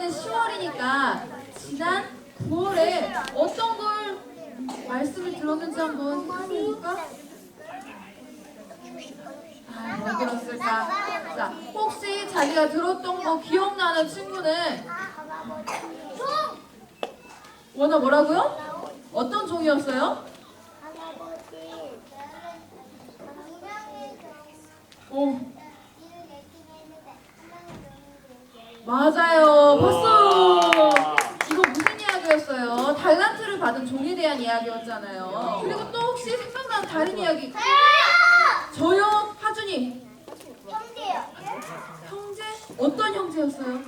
이번에는 10월이니까 지난 9월에 어떤 걸 말씀을 들었는지 한번 해볼까? 아, 뭐 들었을까? 자, 혹시 자기가 들었던 거 기억나는 친구는 원아 뭐라고요? 어떤 종이었어요? 어, 맞아요. 봤어. 이거 무슨 이야기였어요? 달란트를 받은 종에 대한 이야기였잖아요. 그리고 또 혹시 생각나는 다른 이야기? 저요, 하준이. 형제요. 형제? 어떤 형제였어요?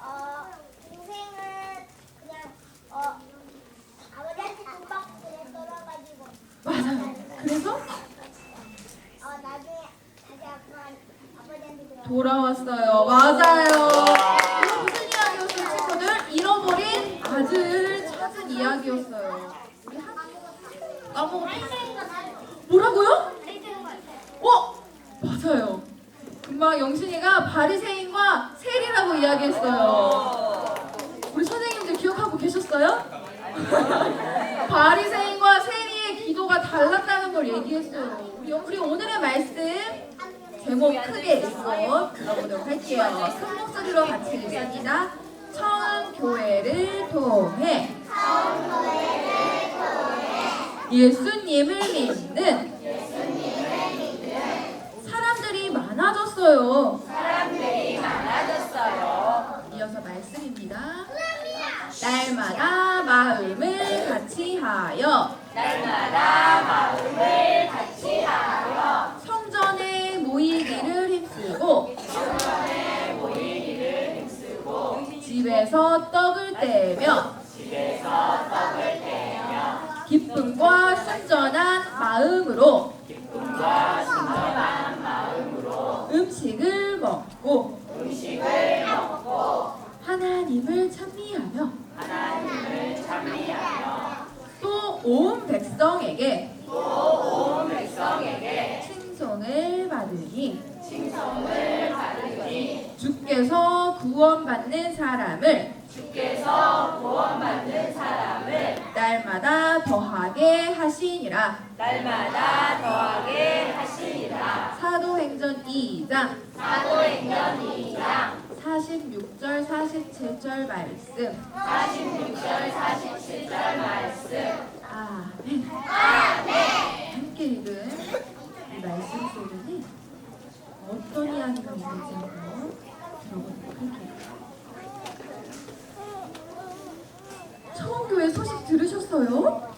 어, 동생은 그냥 어 아버지한테 돈박스에 떨어가지고 맞아요. 그래서 어 나중에 다시 아빠 아버지한테 그래. 돌아왔어요. 맞아요. 이거 무슨 이야기였어요, 친구들? 잃어버린 아들을 한 까먹었어. 뭐라고요? 어? 맞아요. 금방 영신이가 바리새인과 세리라고 이야기했어요. 우리 선생님들 기억하고 계셨어요? 바리새인과 세리의 기도가 달랐다는 걸 얘기했어요. 우리, 오늘의 말씀 제목 크게 읽고 들어보도록 할게요. 큰 목소리로 같이 읽습니다. 처음 교회를 통해 예수님을 믿는 사람들이 많아졌어요. 사람들이 많아졌어요. 이어서 말씀입니다. 날마다 마음을 같이 하여 날마다 마음을 같이 하여 성전에 모이기를 힘쓰고 모이기를 힘쓰고 집에서 떡을 떼며 기쁨과 순전한 마음으로 음식을 먹고 하나님을 찬미하며 또 온 백성에게 칭송을 받으니 주께서 구원받는 사람을 주께서 구원받는 사람을 날마다 더하게 하시니라. 날마다 더하게 하시리라. 사도행전 2장. 사도행전 2장. 46절 47절 말씀. 46절 47절 말씀. 아멘. 함께 읽은 이 말씀 속에는 어떤 이야기가 있는지 한번 들어보도록 할게요 처음 교회 헉,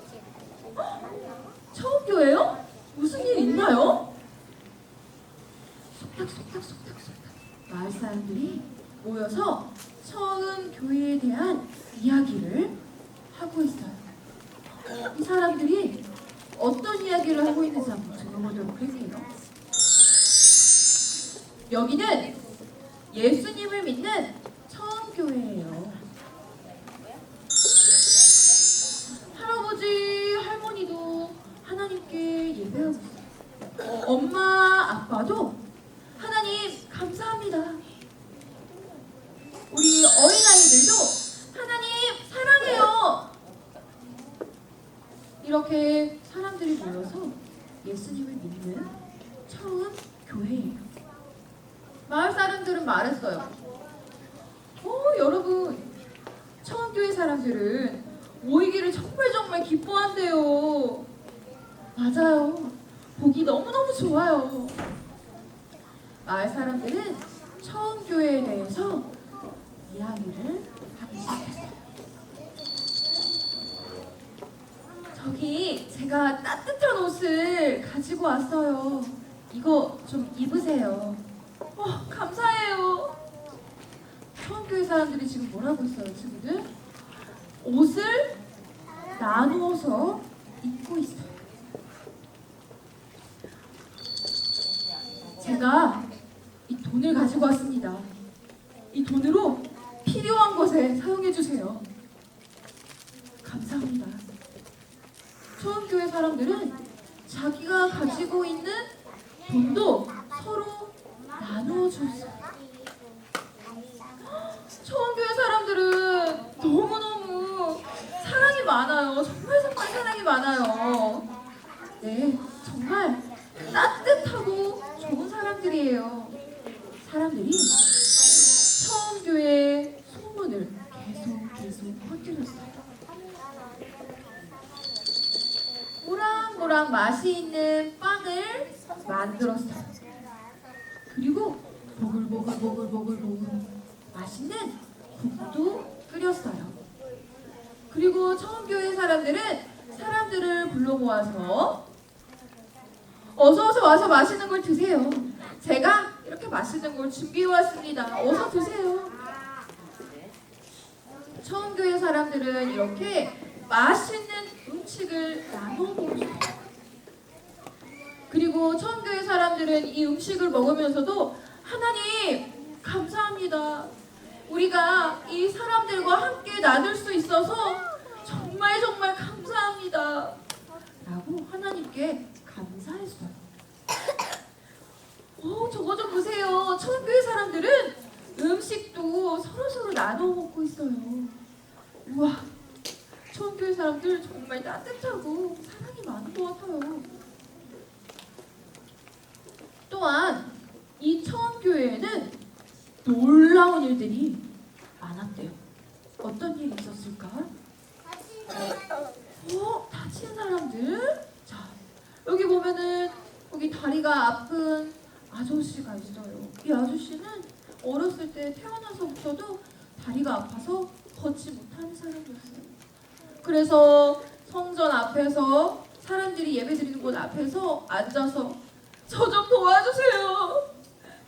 처음 교회요? 무슨 일 있나요? 속닥 속닥 속닥 속닥 마을 사람들이 모여서 처음 교회에 대한 이야기를 하고 있어요. 이 사람들이 어떤 이야기를 하고 있는지 한번 들어보도록 할게요. 여기는 예수님을 믿는 처음 교회예요. 예배하고 있어요. 엄마, 아빠도 하나님 감사합니다. 우리 어린아이들도 하나님 사랑해요. 이렇게 사람들이 모여서 예수님을 믿는 처음 교회예요. 마을 사람들은 말했어요. 어, 여러분, 처음 교회 사람들은 모이기를 정말 정말 기뻐한대요. 맞아요. 보기 너무너무 좋아요. 마을 사람들은 처음 교회에 대해서 이야기를 하기 시작했어요. 저기 제가 따뜻한 옷을 가지고 왔어요. 이거 좀 입으세요. 어, 감사해요. 처음 교회 사람들이 지금 뭐라고 있어요, 친구들? 옷을 나누어서 입고 있어요. 제가 이 돈을 가지고 왔습니다. 이 돈으로 필요한 것에 사용해 주세요. 감사합니다. 처음 교회 사람들은 자기가 가지고 있는 돈도 서로 나눠줬어요. 처음 교회 사람들은 너무너무 사랑이 많아요. 정말 정말 사랑이 많아요. 네, 정말 에요. 사람들이 처음 교회 소문을 계속 계속 퍼뜨렸어요. 모락모락 맛이 있는 빵을 만들었어요. 그리고 보글보글보글보글보글 맛있는 국도 끓였어요. 그리고 처음 교회 사람들은 사람들을 불러 모아서 어서 어서 와서 맛있는 걸 드세요. 제가 이렇게 맛있는 걸 준비해 왔습니다. 어서 드세요. 처음 교회 사람들은 이렇게 맛있는 음식을 나눠 먹어요. 그리고 처음 교회 사람들은 이 음식을 먹으면서도 하나님 감사합니다. 우리가 이 사람들과 함께 나눌 수 있어서 정말 정말 감사합니다. 라고 하나님께 감사했어요. 어, 저거 좀 보세요. 처음 교회 사람들은 음식도 서로 서로 나눠 먹고 있어요. 우와, 처음 교회 사람들 정말 따뜻하고 사랑이 많은 것 같아요. 또한 이 처음 교회에는 놀라운 일들이 많았대요. 어떤 일이 있었을까? 어? 다친 사람들? 자, 여기 보면은 여기 다리가 아픈 아저씨가 있어요. 이 아저씨는 어렸을 때 태어나서부터도 다리가 아파서 걷지 못하는 사람이었어요. 그래서 성전 앞에서 사람들이 예배 드리는 곳 앞에서 앉아서 저 좀 도와주세요.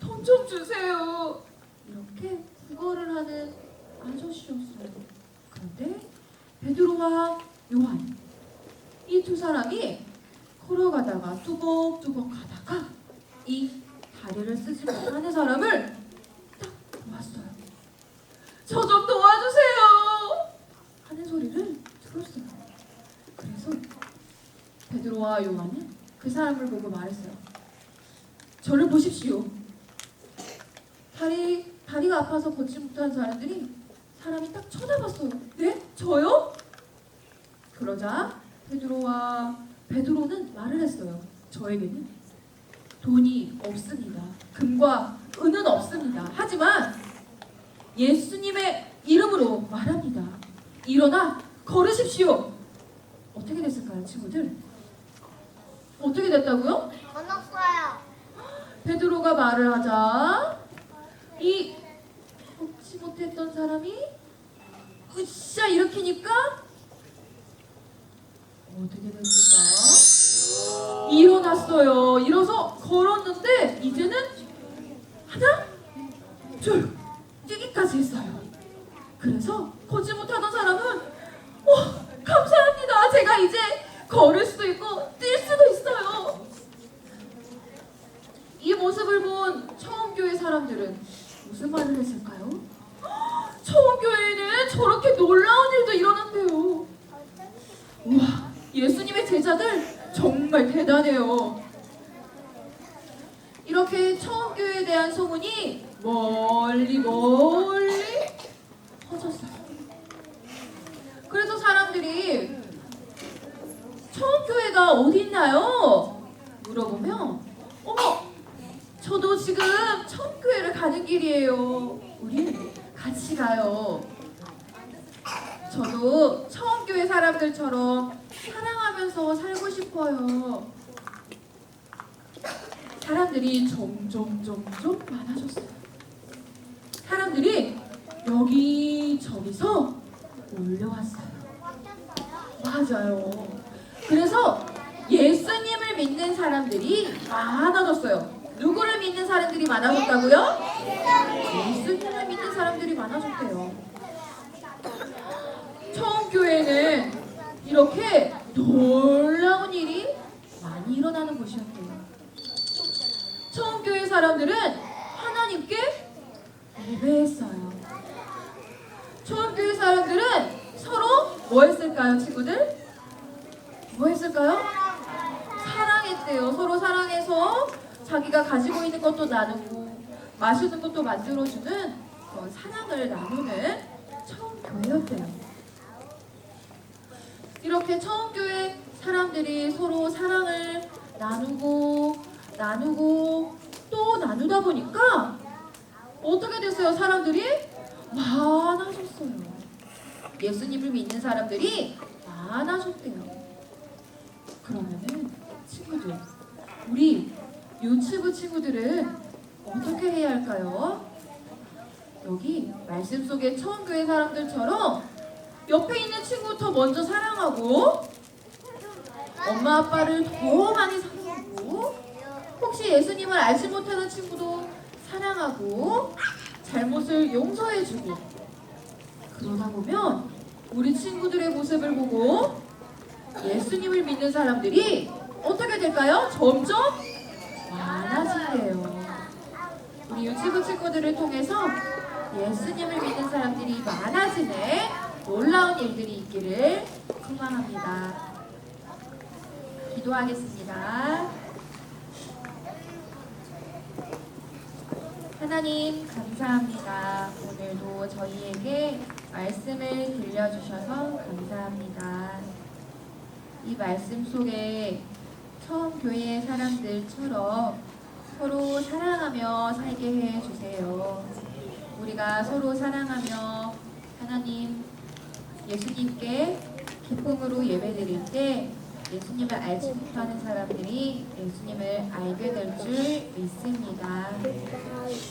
돈 좀 주세요. 이렇게 구걸을 하는 아저씨였어요. 그런데 베드로와 요한 이 두 사람이 걸어가다가 뚜벅뚜벅 가다가 이 다리를 쓰지 못하는 사람을 딱 보았어요. 저 좀 도와주세요. 하는 소리를 들었어요. 그래서 베드로와 요한은 그 사람을 보고 말했어요. 저를 보십시오. 다리 다리가 아파서 걷지 못하는 사람들이 사람이 딱 쳐다봤어요. 네? 저요? 그러자 베드로와 베드로는 말을 했어요. 저에게는 돈이 없습니다. 금과 은은 없습니다. 하지만 예수님의 이름으로 말합니다. 일어나 걸으십시오. 어떻게 됐을까요, 친구들? 어떻게 됐다고요? 번호가요. 베드로가 말을 하자 이 걷지 못했던 사람이 으쌰 일으키니까 어떻게 됐을까? 일어났어요. 일어서 걸었는데 이제는 하나, 둘, 뛰기까지 했어요. 그래서 걷지 못하던 사람은 어, 감사합니다. 제가 이제 걸을 수도 있고 뛸 수도 있어요. 이 모습을 본 처음 교회 사람들은 무슨 말을 했을까요? 헉, 처음 교회에는 저렇게 놀라운 일도 일어난대요. 우와, 예수님의 제자들 정말 대단해요. 이렇게 처음 교회에 대한 소문이 멀리 멀리 퍼졌어요. 그래서 사람들이 처음 교회가 어디 있나요? 물어보면 어머 저도 지금 처음 교회를 가는 길이에요. 우리 같이 가요. 저도 처음 교회 사람들처럼 사랑하면서 살고 싶어요. 사람들이 점점 점점 많아졌어요. 사람들이 여기 저기서 몰려왔어요. 맞아요. 그래서 예수님을 믿는 사람들이 많아졌어요. 누구를 믿는 사람들이 많아졌다고요? 예수님을 믿는 사람들이 많아졌대요. 교회는 이렇게 놀라운 일이 많이 일어나는 곳이었대요. 처음 교회 사람들은 하나님께 예배했어요. 처음 교회 사람들은 서로 뭐 했을까요, 친구들? 뭐 했을까요? 사랑했대요. 서로 사랑해서 자기가 가지고 있는 것도 나누고 맛있는 것도 만들어주는 그런 사랑을 나누는 처음 교회였대요. 이렇게 처음 교회 사람들이 서로 사랑을 나누고 나누고 또 나누다 보니까 어떻게 됐어요? 사람들이 많아졌어요. 예수님을 믿는 사람들이 많아졌대요. 그러면은 친구들, 우리 유치부 친구들은 어떻게 해야 할까요? 여기 말씀 속의 처음 교회 사람들처럼 옆에 있는 친구부터 먼저 사랑하고 엄마 아빠를 더 많이 사랑하고 혹시 예수님을 알지 못하는 친구도 사랑하고 잘못을 용서해주고 그러다 보면 우리 친구들의 모습을 보고 예수님을 믿는 사람들이 어떻게 될까요? 점점 많아진대요. 우리 유치부 친구들을 통해서 예수님을 믿는 사람들이 많아지는 놀라운 일들이 있기를 소망합니다. 기도하겠습니다. 하나님 감사합니다. 오늘도 저희에게 말씀을 들려주셔서 감사합니다. 이 말씀 속에 처음 교회의 사람들처럼 서로 사랑하며 살게 해 주세요. 우리가 서로 사랑하며 하나님 예수님께 기쁨으로 예배드릴 때 예수님을 알지 못하는 사람들이 예수님을 알게 될 줄 믿습니다.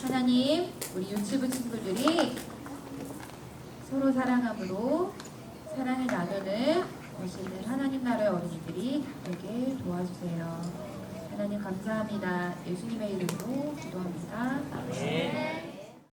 하나님, 우리 유치부 친구들이 서로 사랑함으로 사랑을 나누는 멋있는 하나님 나라의 어린이들이 되게 도와주세요. 하나님 감사합니다. 예수님의 이름으로 기도합니다.